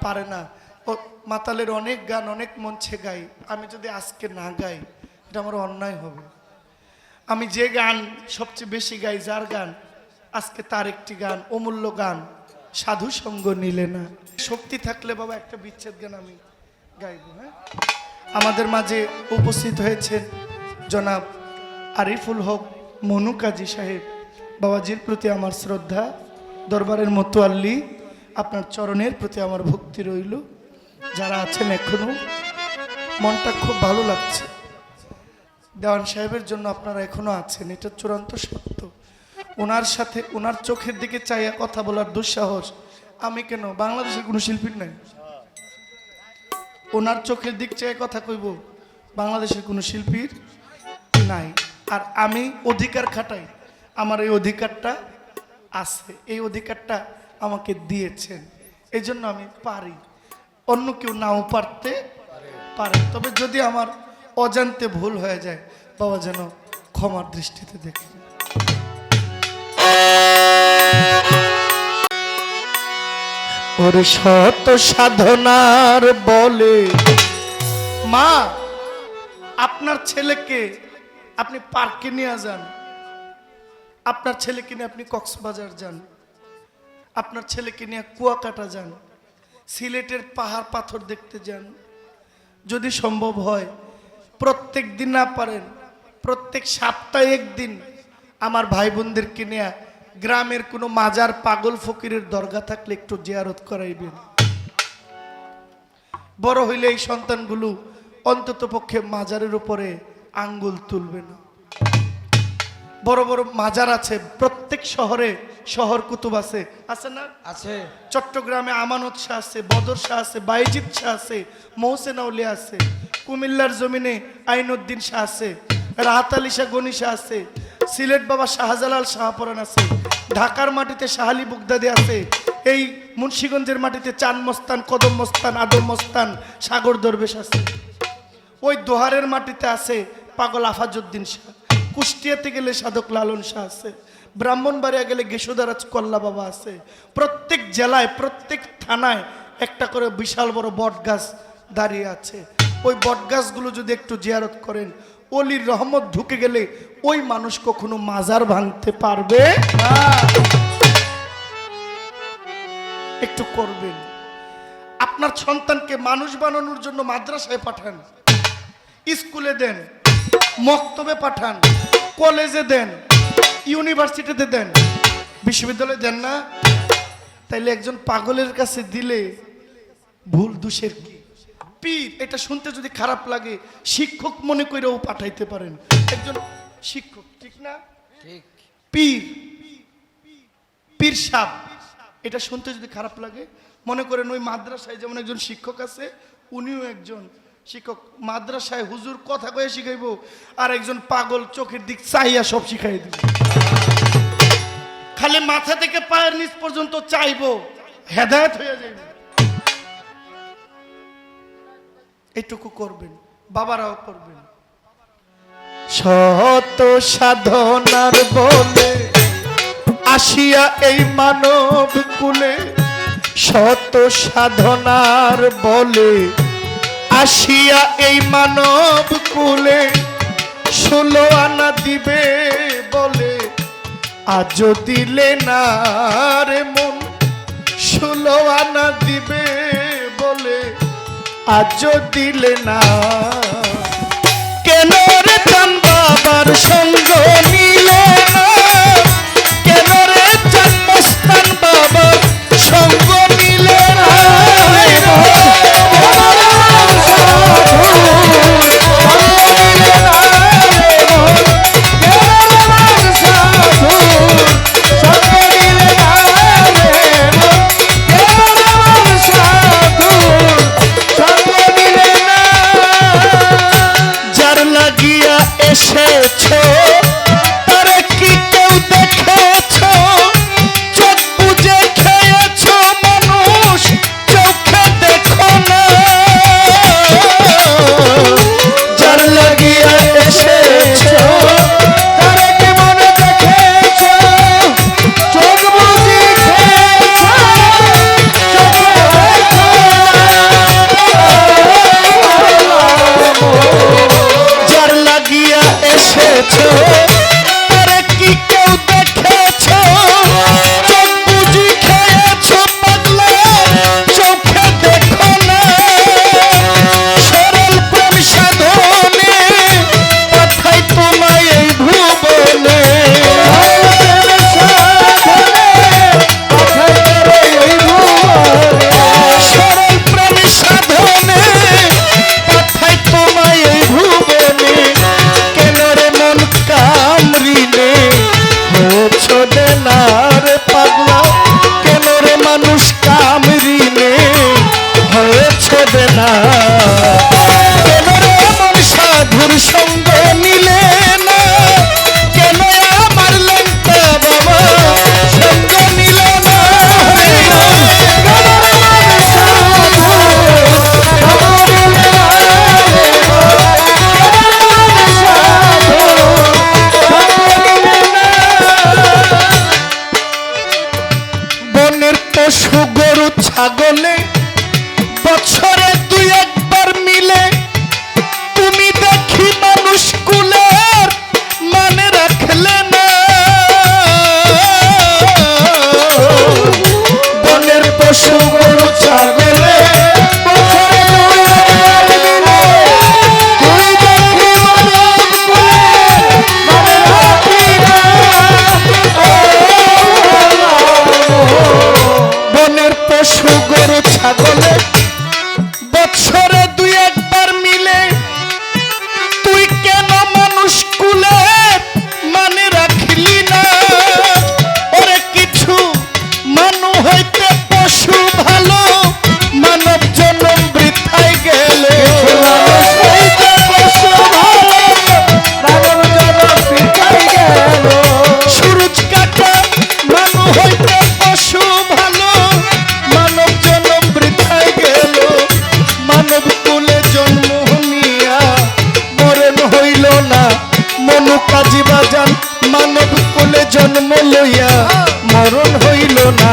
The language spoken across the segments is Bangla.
পারে না। ও মাতালের অনেক গান, অনেক মঞ্চে গাই। আমি যদি আজকে না গাই, এটা আমার অন্যায় হবে। আমি যে গান সবচেয়ে বেশি গাই, যার গান? আজকে তার একটি গান, অমূল্য গান, সাধু সঙ্গ নিলে না। শক্তি থাকলে বাবা একটা বিচ্ছেদ গান আমি গাইব হ্যাঁ? আমাদের মাঝে উপস্থিত হয়েছেন জনাব আরিফুল হক, মনু কাজী সাহেব। বাবাজির প্রতি আমার শ্রদ্ধা। দরবারের মতোয়াল্লি। আপনার চরণের প্রতি আমার ভক্তি রইল। যারা আছেন এখনও, মনটা খুব ভালো লাগছে। দেওয়ান সাহেবের জন্য আপনারা এখনও আছেন, এটা চূড়ান্ত সত্য। ওনার সাথে, ওনার চোখের দিকে চাইয়া কথা বলার দুঃসাহস আমি কেন? বাংলাদেশের কোনো শিল্পীর নাই। ওনার চোখের দিক চেয়ে কথা কইব, বাংলাদেশের কোনো শিল্পীর নাই। আর আমি অধিকার খাটাই, আমার এই অধিকারটা আছে। এই অধিকারটা আমাকে দিয়েছেন। এই জন্য আমি পারি। অন্য কেউ নাও পারতে পারে। তবে যদি আমার অজান্তে ভুল হয়ে যায়, বাবা যেন ক্ষমার দৃষ্টিতে দেখে ওর শত সাধনার বলে, মা, আপনার ছেলেকে আপনি পার্কে নিয়ে যান। আপনার ছেলেকে নিয়ে আপনি কক্সবাজার যান। আপনার ছেলেকে নিয়ে কুয়াকাটা যান, সিলেটের পাহাড় পাথর দেখতে যান। যদি সম্ভব হয়, প্রত্যেক দিন না পারেন, প্রত্যেক সপ্তাহে একদিন আমার ভাই বোনদেরকে নিয়ে গ্রামের কোনো মাজার পাগল ফকিরের দরগা থাকলে একটু জিয়ারত করাইবেন। বড় হইলে এই সন্তানগুলো অন্তত পক্ষে মাজারের উপরে আঙ্গুল তুলবে না। বড় বড় মাজার আছে প্রত্যেক শহরে শহর কুতুব আছে। আছে না? আছে। চট্টগ্রামে আমানত শাহ আছে বদর শাহ আছে বাইজিৎ শাহ আছে মহসেন আউলিয়া আছে কুমিল্লার জমিনে আইনুদ্দিন শাহ আছে রাহাত আলী শাহ গনি শাহ আছে সিলেট বাবা শাহজালাল শাহপরান আছে ঢাকার মাটিতে শাহালি বুগদাদি আছে এই মুন্সীগঞ্জের মাটিতে চান মস্তান কদম মস্তান আদম মস্তান সাগর দরবেশ আছে। ওই দোহারের মাটিতে আছে পাগল আফাজউদ্দিন শাহ। কুষ্টিয়াতে গেলে সাধক লালন শাহ আছে, ব্রাহ্মণবাড়িয়া গেলে গেসুদারাজ কল্লা বাবা আছে। প্রত্যেক জেলায়, প্রত্যেক থানায় একটা করে বিশাল বড় বট গাছ দাঁড়িয়ে আছে। ওই বট গাছগুলো যদি একটু জিয়ারত করেন, অলির রহমত ঢুকে গেলে ওই মানুষ কখনো মাজার ভাঙতে পারবে একটু করবেন। আপনার সন্তানকে মানুষ বানানোর জন্য মাদ্রাসায় পাঠান, স্কুলে দেন। মক্তবে পাঠান কলেজে দেন ইউনিভার্সিটিতে দেন। বিশ্ববিদ্যালয়ে দেন না? তাইলে একজন পাগলের কাছে দিলে ভুল দোষের কি? পীর এটা শুনতে যদি খারাপ লাগে শিক্ষক মনে করেও পাঠাইতে পারেন। একজন শিক্ষক ঠিক না? ঠিক। পীর পীর সাপ এটা শুনতে যদি খারাপ লাগে মনে করেন ওই মাদ্রাসায় যেমন একজন শিক্ষক আছে উনিও একজন শিক্ষক মাদ্রাসায় হুজুর কথা কয়ে শিখাইব আর একজন পাগল চোখের দিক চাইয়া সব শিখাই দিব। খালি মাথা থেকে পায়ের নিচ পর্যন্ত চাইব, হেদায়ত হয়ে যাইব। এইটুকু করবেন, বাবারাও করবেন। শত সাধনার বলে আসিয়া এই মানব কুলে, শত সাধনার বলে আসিয়া এই মানব কুলে ষোলো আনা দিবে বলে আজ দিলে না রে মন। ষোলো আনা দিবে বলে আজ দিলে না। কেন রে বাবার সঙ্গ for church. জন্ম লইয়া মরণ হইল না।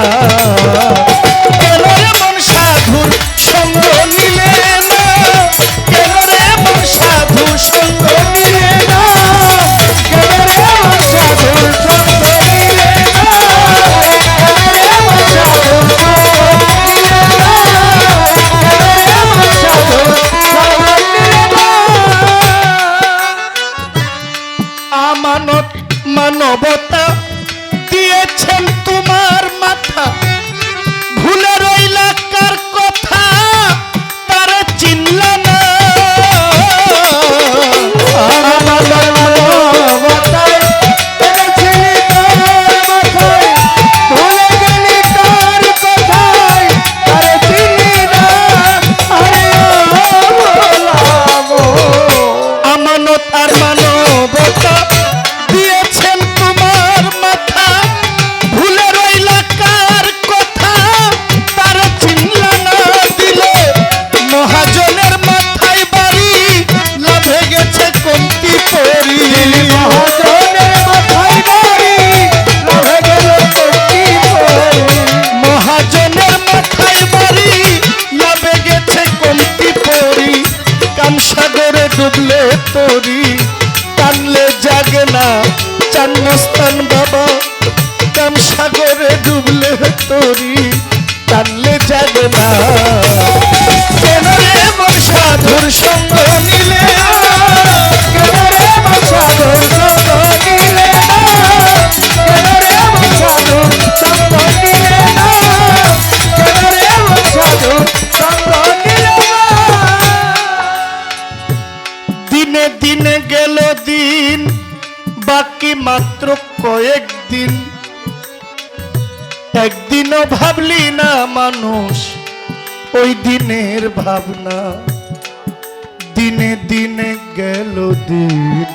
ভাবনা। দিনে দিনে গেল দিন।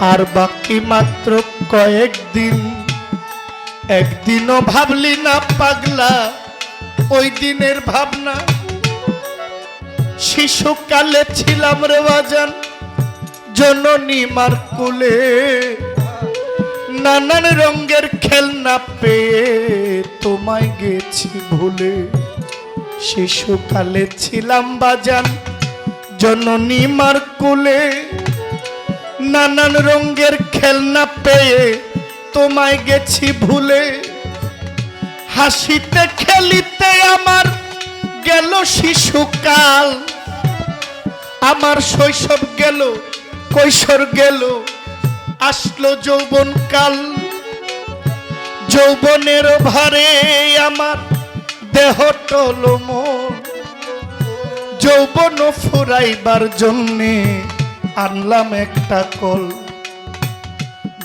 আর বাকি মাত্র কয়েক দিন একদিনও ভাবলি না পাগলা, ওই দিনের ভাবনা। শিশুকালে ছিলাম রে বাজান, জননী মার কোলে নানান রঙের খেলনা পেয়ে তোমায় গেছি ভুলে। শিশুকালে ছিলাম বাজান, জননী মার কোলে। নানান রঙের খেলনা পেয়ে তোমায় গেছি ভুলে। হাসিতে খেলিতে আমার গেল শিশুকাল আমার শৈশব গেল, কৈশোর গেল, আসলো যৌবন কাল যৌবনের ভারে আমার দেহ টলম যৌবন ফুরাইবার জন্যে আনলাম একটা কল।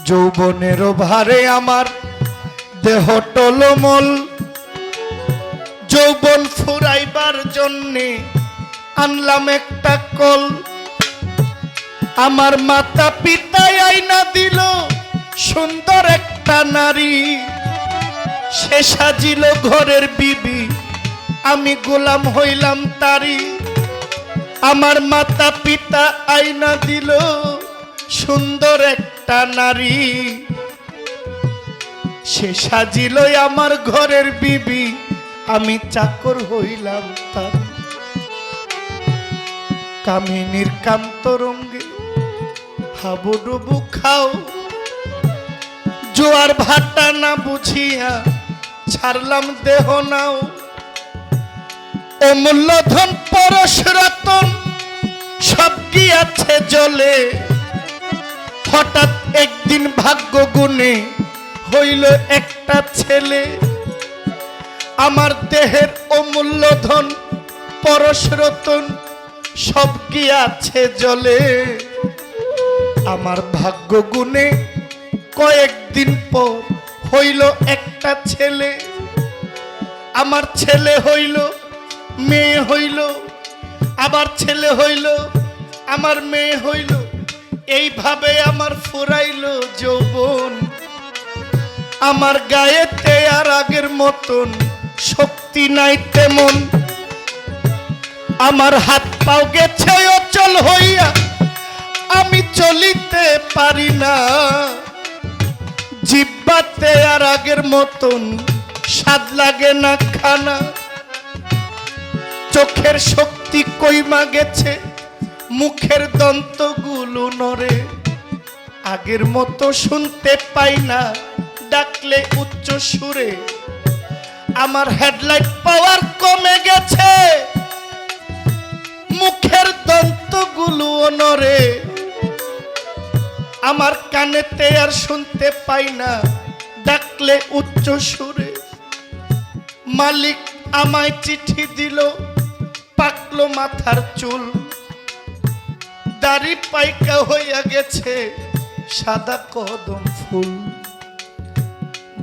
যৌবনের ভারে আমার দেহ টলমল যৌবন ফুরাইবার জন্যে আনলাম একটা কল। আমার মাতা পিতায় আইনা দিল, সুন্দর একটা নারী। সে সাজিল ঘরের বিবি, আমি গোলাম হইলাম তারি। আমার মাতা পিতা আইনা দিল, সুন্দর একটা নারী। সে সাজিল আমার ঘরের বিবি, আমি চাকর হইলাম তার। কামিনীর কান্তরঙ্গে হাবুডুবু খাও, জোয়ার ভাটা না বুঝিয়া ছাড়লাম দেহ নাও। অমূল্য ধন পরশ রতন, সব গিয়াছে জলে? হঠাৎ একদিন ভাগ্য গুণে হইল একটা ছেলে। আমার দেহের অমূল্য ধন পরশ রতন, সব কি আছে জলে? আমার ভাগ্য গুণে কয়েকদিন পর হইল একটা ছেলে। আমার ছেলে হইল, মেয়ে হইল, আবার ছেলে হইল, আমার মেয়ে হইল। এইভাবে আমার ফুরাইল যৌবন। আমার গায়েতে আর আগের মতন শক্তি নাই তেমন। আমার হাত পাও গেছে অচল হইয়া, আমি চলিতে পারি না। জিব্বাতে আর আগের মতন স্বাদ লাগে না খানা। চোখের শক্তি কইমা গেছে, মুখের দন্তগুলো নরে আগের মতো শুনতে পাই না, ডাকলে উচ্চ সুরে। আমার হেডলাইট পাওয়ার কমে গেছে, মুখের দন্তগুলো নরে আমার কানেতে আর শুনতে পাই না। ডাকলে উচ্চ সুরে। মালিক আমায় চিঠি দিল, পাকলো মাথার চুল। দাড়ি পাইকা হইয়া গেছে, সাদা কদম ফুল।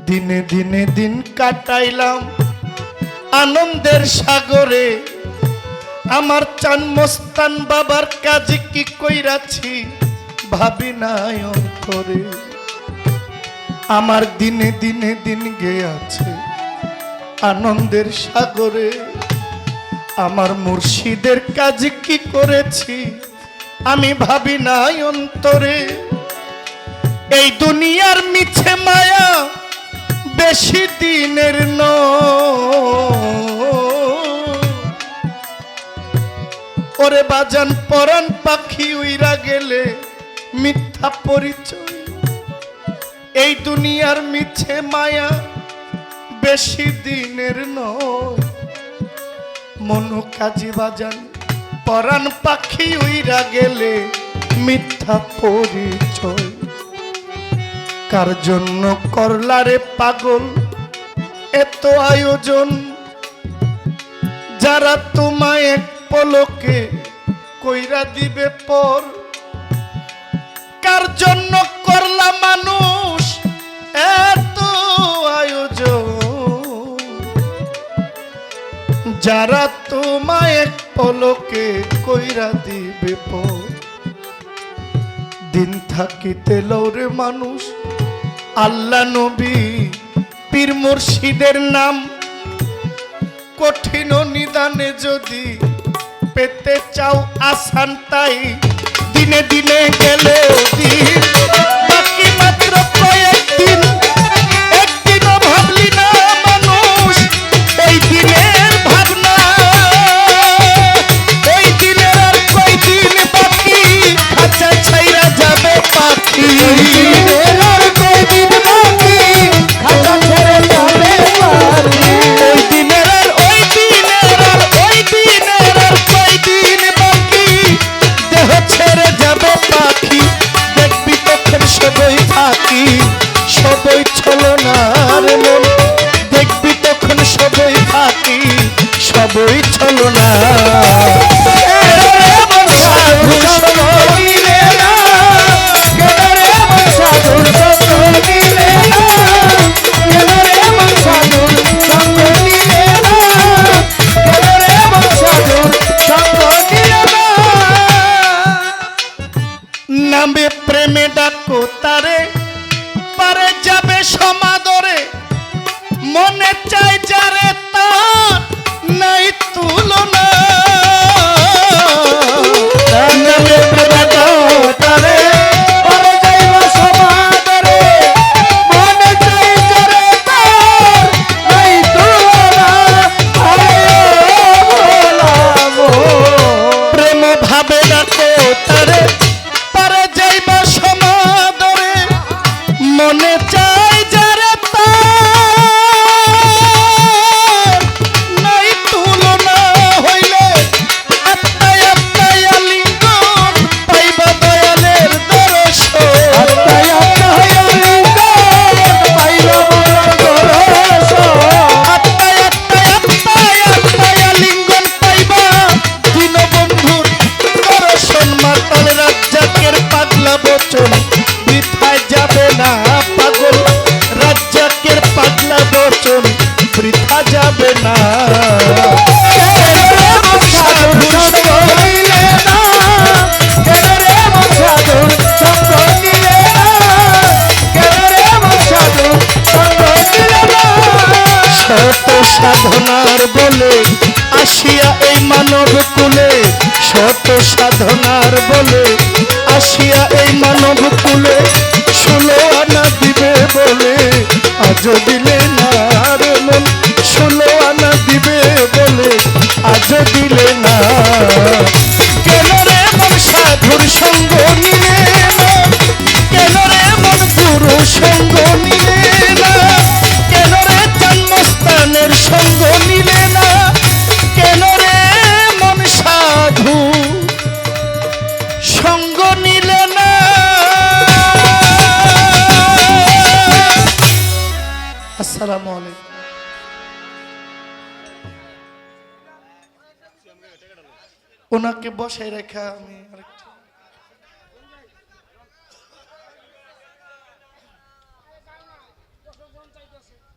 দিনে দিনে দিন কাটাইলাম আনন্দের সাগরে। আমার চান মস্তান বাবার কাজে কি কইরাছি? ভাবি নাই অন্তরে। আমার দিনে দিনে দিন গেয়ে আছে আনন্দের সাগরে। আমার মুর্শিদের কাজ কি করেছি আমি ভাবি নাই অন্তরে। এই দুনিয়ার মিছে মায়া বেশি দিনের ন ওরে বাজান পরান পাখি উইরা গেলে মিথ্যা পরিচয়। এই দুনিয়ার মিছে মায়া বেশি দিনের নয়। মনু কাজী বাজান পরান পাখি উইরা গেলে মিথ্যা পরিচয়। কার জন্য করলারে পাগল এত আয়োজন? যারা তোমায় এক পলকে কইরা দিবে পর কার জন্য করলা মানুষ, এত আয়োজন। যারা তোমায় এক পলকে কইরা দিবে দিন থাকিতে লৌরে মানুষ। আল্লাহ নবী পীর মুর্শিদের নাম। কঠিন নিদানে যদি পেতে চাও আসান তাই দিনে দিনে গেলে দিন বাকি মাত্র কয়েকদিন, একদিনও ভাবলি না মানুষ, এই দিনের ভাবনা। এই দিনের আর কয়দিন বাকি পাখি সাধনার বলে, আসিয়া এই মানব কুলে, শত সাধনার বলে, আসিয়া এই মানব কুলে, ষোলো আনা দিবে বলে আজ দিলে না মন। ষোলো আনা দিবে বলে আজ দিলে না। কেন রে মন সাধুর সঙ্গ নিলে না? কেন রে মন গুরু সঙ্গ নিলে ওনাকে বসায় রেখা আমি